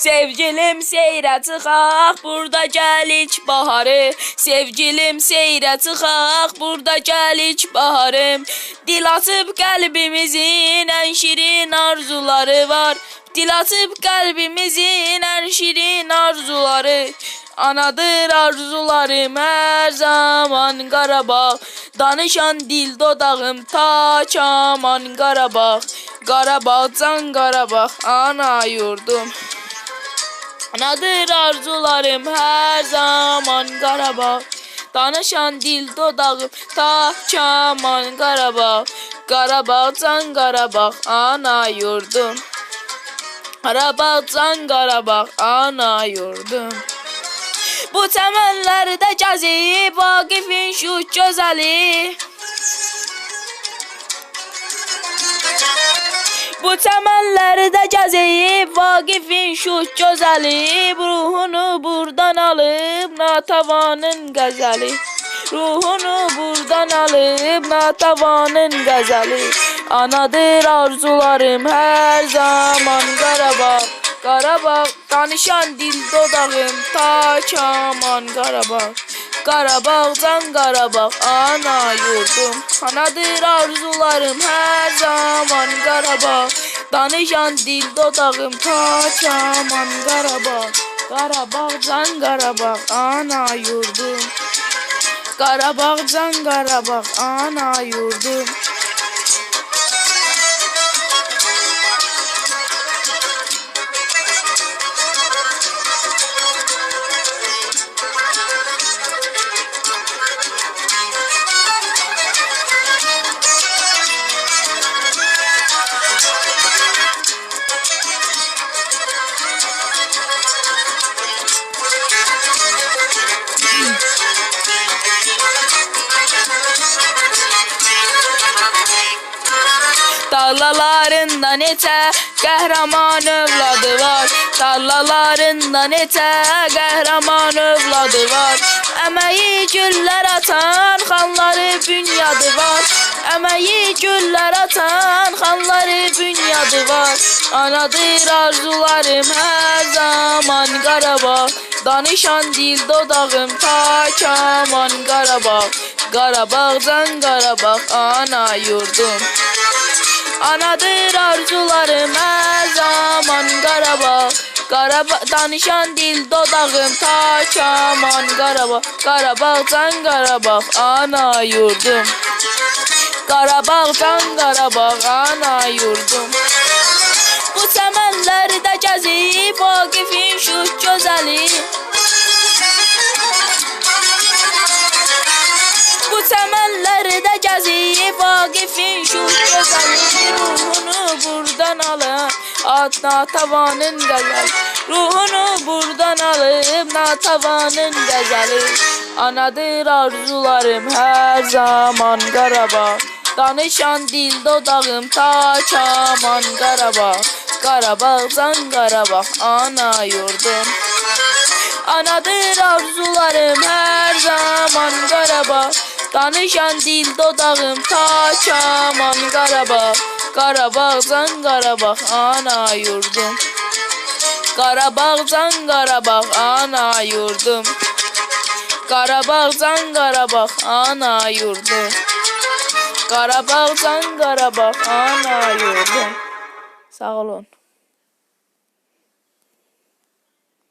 Sevgilim seyrə çıxaq, burada gəlik baharı. Sevgilim seyrə çıxaq, burada gəlik baharım. Dil açıb qəlbimizin ən şirin arzuları var. Dil açıb qəlbimizin ən şirin arzuları. Anadır arzularım her zaman Qarabağ Danışan dil dodağım ta kaman Qarabağ Qarabağ can Qarabağ ana yurdum Anadır arzularım her zaman Qarabağ Danışan dil dodağım ta kaman Qarabağ Qarabağ can Qarabağ ana yurdum. Qarabağ can Qarabağ ana yurdum. Bu təməllərdə gəzib Vaqifin şu gözəli Bu təməllərdə gəzib Vaqifin şu gözəli Ruhunu buradan alıb Natavanın qəzəli Ruhunu buradan alıb Natavanın qəzəli Anadır arzularım hər zaman Qarabağ Qarabağ danışan dil dodağım ta kaman Qarabağ Qarabağ can Qarabağ ana yurdum. Anadır arzularım hər zaman Qarabağ Danışan dil dodağım ta kaman Qarabağ Qarabağ can Qarabağ ana yurdum. Qarabağ can Qarabağ ana yurdum Tarlalarında neçə qəhrəman övladı var. Tarlalarında neçə qəhrəman övladı var. Əməyi güllər atan xanları bünyadı var. Əməyi güllər atan xanları bünyadı var. Anadır arzularım hər zaman Qarabağ Danışan dil dodağım ta kaman Qarabağ Qarabağ can Qarabağ ana yurdum Anadır arzularım her zaman Qarabağ Qarabağ danışan dil dodağım ta kaman Qarabağ Qarabağ can Qarabağ ana yurdum. Qarabağ can Qarabağ ana yurdum. Bu çəmənlərdə gəzib Vaqifin şu gözəli alır At natavanın qəzəli Ruhunu buradan alıb natavanın qəzəli Anadır arzularım hər zaman Qarabağ Danışan dil dodağım ta kaman Qarabağ Qarabağ can Qarabağ ana yurdum. Anadır arzularım her zaman Qarabağ Danışan dil dodağım ta kaman Qarabağ Qarabağ can Qarabağ ana yurdum. Qarabağ can Qarabağ ana yurdum. Qarabağ can Qarabağ ana yurdum. Qarabağ can Qarabağ ana yurdum. Sağ olun